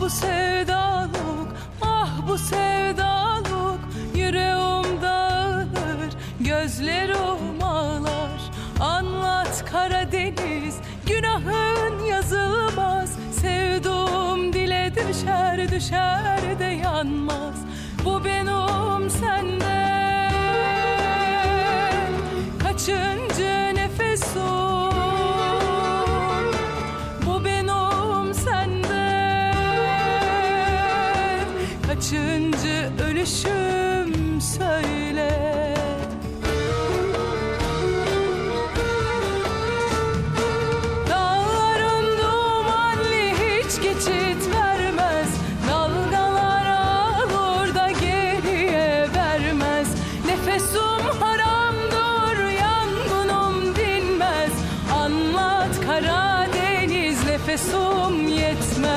bu sevdalık ah bu sevdalık Yüreğim dağılır gözlerim ağlar. Anlat Karadeniz günahın yazılmaz. Sevduğum dile düşer düşer de yanmaz. Bu benim sende Kaçıncı ölüşüm söyle. Dağların dumanlı hiç geçit vermez. Dalgalar ağır da geriye vermez. Nefesum haramdır yangınım dinmez. Anlat Karadeniz nefesum yetmez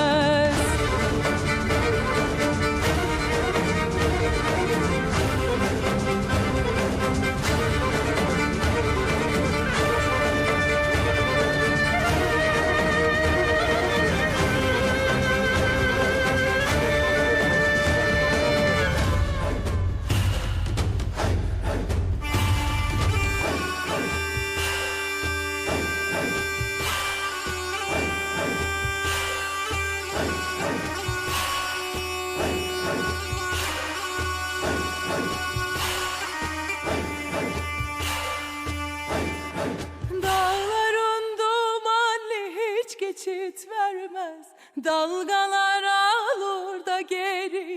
Dalgalar alır da geri